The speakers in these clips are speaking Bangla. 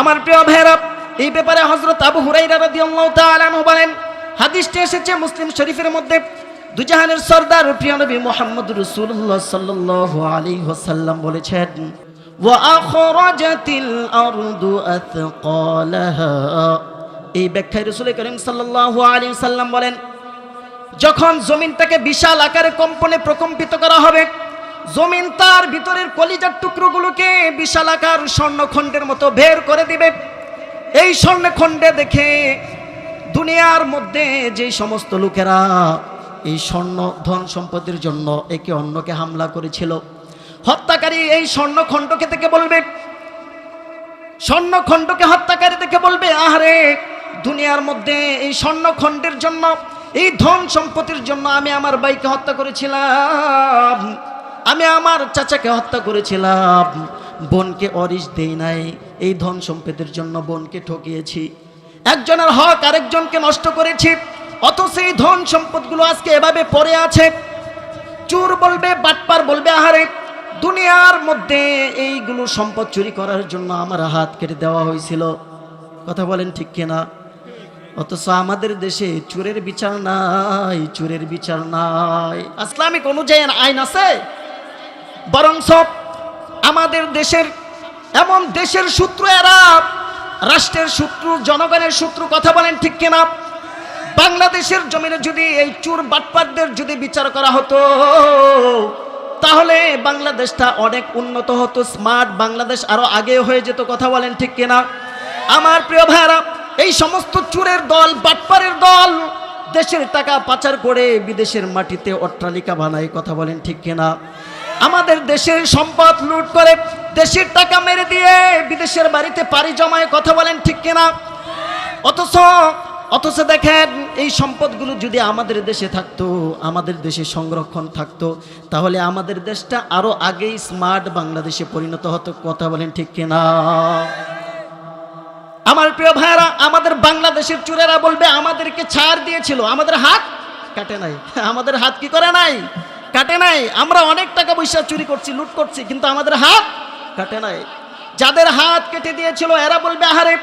আমার প্রিয় ভাইরা এই ব্যাপারে হজরত আবু হুরাইরা রাদিয়াল্লাহু তাআলা বলেন, হাদিসটি এসেছে মুসলিম শরীফের মধ্যে, দুজাহানের সর্দার প্রিয় নবী মুহাম্মদ রাসূলুল্লাহ সাল্লাল্লাহু আলাইহি ওয়াসাল্লাম বলেছেন এই ব্যাখ্যায় রাসূল করিম সাল্লাল্লাহু আলাইহি ওয়াসাল্লাম বলেন, যখন জমিনটাকে বিশাল আকারে কম্পনে প্রকম্পিত করা হবে জমিন তার ভিতরের কলিজার টুকরোগুলোকে বিশাল আকার স্বর্ণখণ্ডের মতো বের করে দিবে। এই স্বর্ণখণ্ডে দেখে দুনিয়ার মধ্যে যে সমস্ত লোকেরা এই স্বর্ণ ধন সম্পদের জন্য একে অন্যকে হামলা করেছিল, হত্যাকারী এই স্বর্ণখণ্ডকে থেকে বলবে, স্বর্ণখণ্ডকে হত্যাকারী দেখে বলবে, আহারে, দুনিয়ার মধ্যে এই স্বর্ণখণ্ডের জন্য, এই ধন সম্পত্তির জন্য আমি আমার বাইকে হত্যা করেছিলাম। আমি আমার চাচাকে হত্যা করেছিলাম। বোনকে অরিস দেই নাই। এই ধন সম্পদের জন্য বোনকে ঠকিয়েছি। একজনের হক আরেকজনকে নষ্ট করেছি। অথচ এই ধন সম্পদগুলো আজকে এভাবে পড়ে আছে। চোর বলবে, বাটপার বলবে, আহারে, দুনিয়ার মধ্যে এইগুলো সম্পদ চুরি করার জন্য আমার হাত কেটে দেওয়া হয়েছিল। কথা বলেন ঠিক কিনা? অথচ আমাদের দেশে চোরের বিচার নাই, চোরের বিচার নাই। ইসলামিক অনুযায়ী আইন আছে? বরং সব আমাদের দেশের, এমন দেশের সূত্র এরা, রাষ্ট্রের সূত্র জনগণের সূত্র কথা বলেন ঠিক কিনা? বাংলাদেশের জমিনে যদি এই চুর বাটপারদের যদি বিচার করা হতো, তাহলে বাংলাদেশটা অনেক উন্নত হতো, স্মার্ট বাংলাদেশ আরও আগে হয়ে যেত, কথা বলেন ঠিক কিনা? আমার প্রিয় ভাইরা এই সমস্ত চুরের দল, বাটপারের দল, দেশের টাকা পাচার করে বিদেশের মাটিতে অট্টালিকা বানায়, কথা বলেন ঠিক কিনা? আমাদের দেশের সম্পদ লুট করে দেশের টাকা মেরে দিয়ে বিদেশের বাড়িতে পাড়ি জমায় কথা বলেন ঠিক কিনা? অথচ অথচ দেখেন, এই সম্পদগুলো যদি আমাদের দেশে থাকতো, আমাদের দেশে সংরক্ষণ থাকতো, তাহলে আমাদের দেশটা আরও আগেই স্মার্ট বাংলাদেশে পরিণত হতো, কথা বলেন ঠিক কিনা? আমার প্রিয় ভাইরা আমাদের বাংলাদেশের চুরেরা বলবে, আমাদেরকে ছাড় দিয়েছিল, আমাদের হাত কাটে নাই। আমাদের হাত কি করে নাই? কাটে নাই। আমরা অনেক টাকা পয়সা চুরি করছি, লুট করছি, কিন্তু আমাদের হাত কাটে নাই। যাদের হাত কেটে দিয়েছিল, এরা বলবে, আহারে,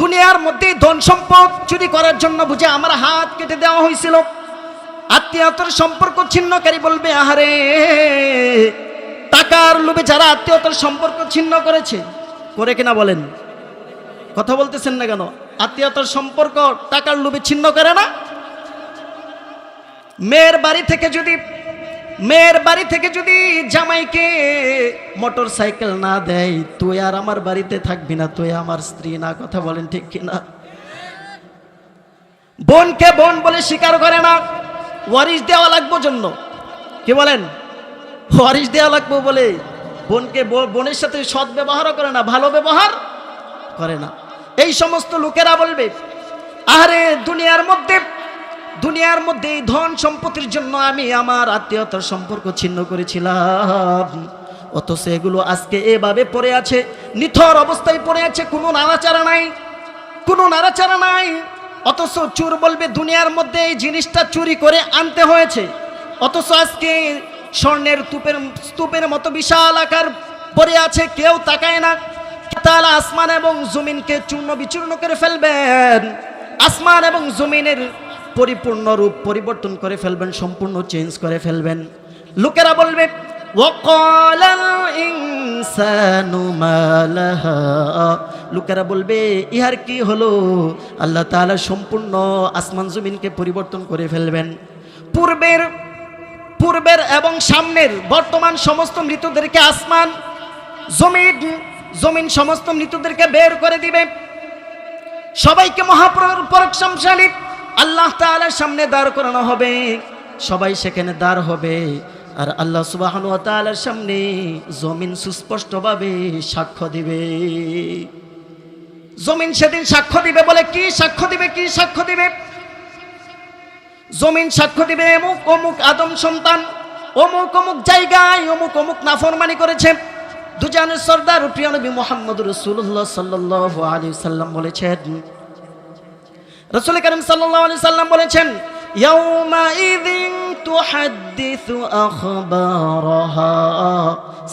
দুনিয়ার মধ্যে ধন সম্পদ চুরি করার জন্য বুঝে আমার হাত কেটে দেওয়া হয়েছিল। আত্মীয়তার সম্পর্ক ছিন্নকারী বলবে, আহারে, টাকার লোভে যারা আত্মীয়তার সম্পর্ক ছিন্ন করেছে, করে কিনা বলেন? কথা বলতেছেন না কেন? আত্মীয়তার সম্পর্ক টাকার লোভে ছিন্ন করে না? মেয়ের বাড়ি থেকে যদি, মেয়ের বাড়ি থেকে যদি জামাইকে মোটর সাইকেল না দেয়, তুই আর আমার বাড়িতে থাকবি না, তুই আমার স্ত্রী না, কথা বলেন ঠিক কিনা? বোনকে বোন বলে স্বীকার করে না, ওয়ারিশ দেওয়া লাগবো জন্য। কি বলেন? ওয়ারিশ দেওয়া লাগবো বলে বোনকে বোনের সাথে সৎ ব্যবহারও করে না, ভালো ব্যবহার করে না। এই সমস্ত লোকেরা বলবে আরে দুনিয়ার মধ্যে দুনিয়ার মধ্যে এই ধন সম্পত্তির জন্য আমি আমার আত্মীয়তার সম্পর্ক ছিন্ন করেছিলাম। অথচ এগুলো আজকে এভাবে পড়ে আছে, নিথর অবস্থায় পড়ে আছে, কোনো নাড়াচাড়া নাই, কোনো নাড়াচাড়া নাই। অথচ চোর বলবে, দুনিয়ার মধ্যে এই জিনিসটা চুরি করে আনতে হয়েছে। অথচ আজকে স্বর্ণের তুপের, স্তূপের মতো বিশাল আকার পড়ে আছে, কেউ তাকায় না। তালা আসমান এবং জমিনকে চূর্ণ বিচূর্ণ করে ফেলবেন। আসমান এবং জমিনের পরিপূর্ণ রূপ পরিবর্তন করে ফেলবেন, সম্পূর্ণ চেঞ্জ করে ফেলবেন। লোকেরা বলবে লোকেরা বলবে, ইহার কি হলো? আল্লাহ তালা সম্পূর্ণ আসমান জমিনকে পরিবর্তন করে ফেলবেন। পূর্বের পূর্বের এবং সামনের বর্তমান সমস্ত মৃতদেরকে আসমান, জমিন জমিন সমস্ত মৃতদেরকে বের করে দিবে। সবাইকে মহাপ্রভুর পরশমশালী আল্লাহ তাআলার সামনে দাঁড় করানো হবে, সবাই সেখানে দাঁড় হবে। আর আল্লাহ সুবাহানু তাআলার সামনে জমিন সুস্পষ্টভাবে সাক্ষ্য দিবে। জমিন সেদিন সাক্ষ্য দিবে বলে কি সাক্ষ্য দিবে, কি সাক্ষ্য দিবে? জমিন সাক্ষ্য দিবে অমুক অমুক আদম সন্তান, অমুক অমুক জায়গায় অমুক অমুক নাফরমানি করেছে। দুজানের সর্দার প্রিয় নবী মোহাম্মদ রসুল্লাহ সাল্লাহ আলী সাল্লাম বলেছেন রসুল করিম সাল্লাহ আলি সাল্লাম বলেছেন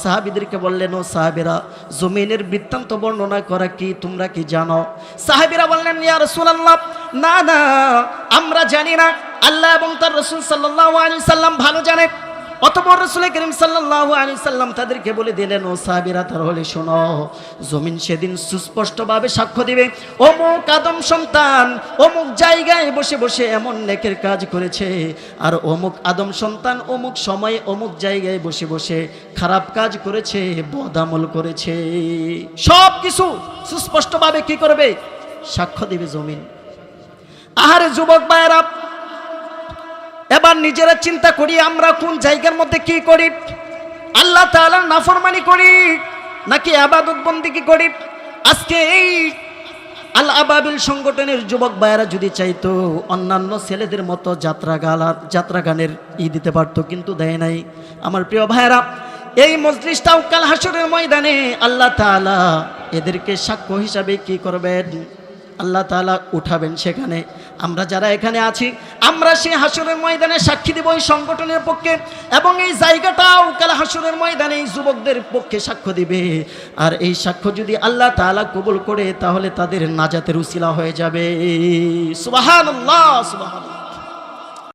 সাহাবীদেরকে বললেন, ও সাহাবীরা, জমিনের বৃত্তান্ত বর্ণনা করা কি তোমরা কি জানো? সাহাবীরা বললেন, ইয়া রাসূলুল্লাহ, না না, আমরা জানি না। আল্লাহ এবং তার রসুল সাল্লাল্লাহু আলাইহি সাল্লাম ভালো জানে। অতপর রসুল করিম আলাইহি সাল্লাম তাদেরকে বলে দিলেন, ও সাহাবীরা তাহলে শোনো, জমিন সেদিন সুস্পষ্টভাবে সাক্ষ্য দিবে। অমুক আদম সন্তান অমুক জায়গায় বসে বসে এমন নেকের কাজ করেছে, আর অমুক আদম সন্তান অমুক সময়ে অমুক জায়গায় বসে বসে খারাপ কাজ করেছে বদামল করেছে। সব কিছু সুস্পষ্টভাবে কি করবে? সাক্ষ্য দিবে জমিন। আহারে যুবক ভাইয়েরা এবার নিজেরা চিন্তা করি, আমরা কোন জায়গার মধ্যে কি করি? আল্লাহ তাআলার নাফরমানি করি, নাকি আবাদ আবাদত বন্দিকি করি? আজকে এই আল আবাবিল সংগঠনের যুবক ভাইয়েরা যদি চাইতো, অন্যান্য ছেলেদের মতো যাত্রা গালার যাত্রা গানের ই দিতে পারতো, কিন্তু দেয় নাই। আমার প্রিয় ভাইয়েরা, এই মজলিসটাও কাল হাসরের ময়দানে আল্লাহ তাআলা এদেরকে সাক্ষ্য হিসাবে কি করবেন? আল্লাহ তাআলা উঠাবেন সেখানে। আমরা যারা এখানে আছি, আমরা সেই হাসরের ময়দানে সাক্ষী দেব এই সংগঠনের পক্ষে এবং এই জায়গাটাও কাল হাসরের ময়দানে এই যুবকদের পক্ষে সাক্ষ্য দিবে। আর এই সাক্ষ্য যদি আল্লাহ তালা কবুল করে, তাহলে তাদের নাজাতের উসিলা হয়ে যাবে। সুবহানাল্লাহ সুবহানাল্লাহ।